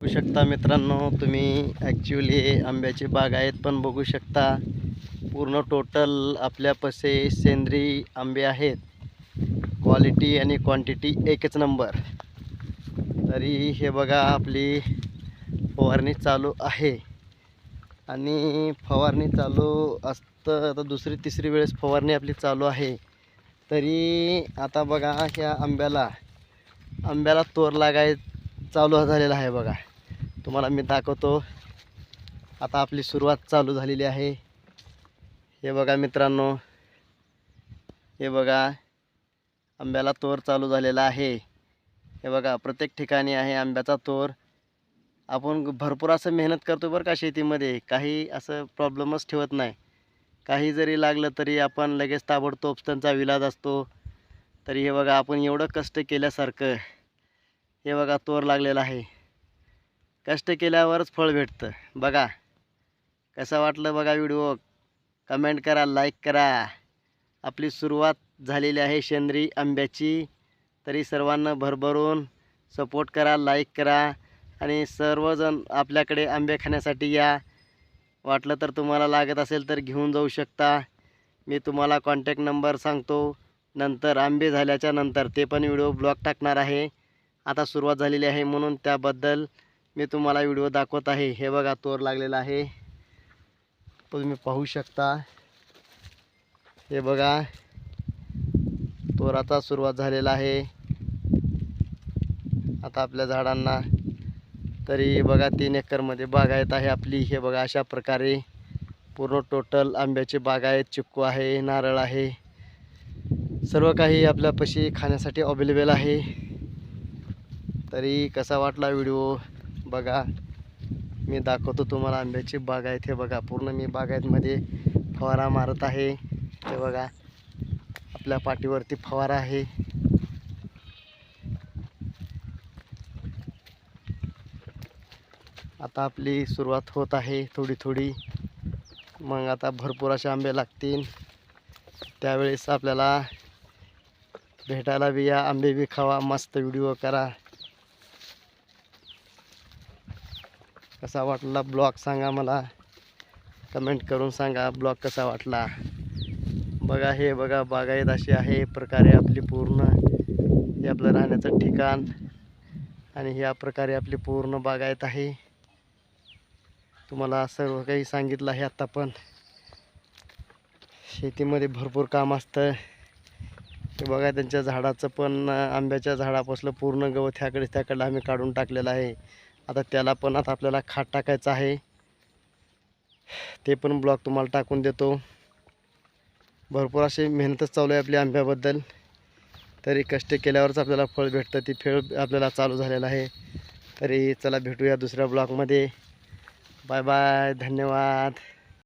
बघू शकता मित्रांनो तुम्ही ॲक्च्युली आंब्याची बाग आहेत पण बघू शकता पूर्ण टोटल आपल्यापासे सेंद्रिय आंबे आहेत. क्वालिटी आणि क्वांटिटी एकच नंबर तरी हे बघा आपली फवारणी चालू आहे. आणि फवारणी चालू असतं आता दुसरी तिसरी वेळेस फवारणी आपली चालू आहे. तरी आता बघा ह्या आंब्याला आंब्याला तोर लागाय चालू झालेला आहे बघा. तुम्हाला मी दाखवतो. आता आपली सुरुवात चालू झालेली आहे. हे बघा मित्रांनो. हे बघा. आंब्याला तोर चालू झालेला आहे. हे बघा प्रत्येक ठिकाणी आहे आंब्याचा तोर. आपण भरपूर असं मेहनत करतो बरं का शेतीमध्ये. काही असं प्रॉब्लेमच ठेवत नाही. काही जरी लागलं तरी आपण लगेच ताबडतोब त्यांचा विलाज असतो. तरी हे बघा आपण एवढं कष्ट केल्यासारखं हे बघा तोर लागलेला आहे. कष्ट केल्यावरच फळ भेटतं. बघा. कसं वाटलं बघा व्हिडिओ. कमेंट करा लाईक करा. आपली सुरुवात झालेली आहे शेंद्री आंब्याची. तरी सर्वांना भरभरून सपोर्ट करा लाईक करा. आणि सर्वजण आपल्याकडे आंबे खाण्यासाठी या. वाटलं तर तुम्हाला लागत असेल तर घेऊन जाऊ शकता. मी तुम्हाला कॉन्टॅक्ट नंबर सांगतो. नंतर आंबे झाल्याच्यानंतर ते पण व्हिडिओ ब्लॉग टाकणार आहे. आता सुरुवात झालेली आहे म्हणून त्याबद्दल मी तुम्हाला व्हिडिओ दाखवत आहे. हे बघा तोर लागलेला आहे. तुम्ही पाहू शकता. हे बघा तोराचा सुरुवात झालेला आहे. आता आपल्या झाडांना तरी बघा तीन एकरमध्ये बागायत आहे आपली. हे बघा अशा प्रकारे पूर्ण टोटल आंब्याची बागायत चिक्कू आहे नारळ आहे. सर्व काही आपल्यापाशी खाण्यासाठी अवेलेबल आहे. तरी कसा वाटला व्हिडिओ? बघा मी दाखवतो तुम्हाला आंब्याची बागायत हे बघा. पूर्ण मी बागायतमध्ये फवारा मारत आहे. हे बघा आपल्या पाठीवरती फवारा आहे. आता आपली सुरुवात होत आहे थोडी थोडी. मग आता भरपूर असे आंबे लागतील. त्यावेळेस आपल्याला भेटायला बी या आंबे बी खावा मस्त व्हिडिओ करा. कसा वाटला ब्लॉग सांगा मला. कमेंट करून सांगा ब्लॉग कसा वाटला. बघा हे बघा बागायत अशी आहे प्रकारे आपली पूर्ण हे आपलं राहण्याचं ठिकाण आणि ह्या प्रकारे आपली पूर्ण बागायत आहे. तुम्हाला सर्व काही सांगितलं आहे आत्ता पण. शेतीमध्ये भरपूर काम असतं. ते बघा त्यांच्या झाडाचं पण आंब्याच्या झाडापासलं पूर्ण गवत ह्याकडे त्याकडे आम्ही काढून टाकलेलं आहे. आता त्याला पण आता आपल्याला खाट टाकायचं आहे. ते पण ब्लॉक तुम्हाला टाकून देतो. भरपूर अशी मेहनतच चालू आहे आपल्या आंब्याबद्दल. तरी कष्ट केल्यावरच आपल्याला फळ भेटतं. ती फेळ आपल्याला चालू झालेलं आहे. तरी चला भेटूया दुसऱ्या ब्लॉकमध्ये बाय बाय धन्यवाद.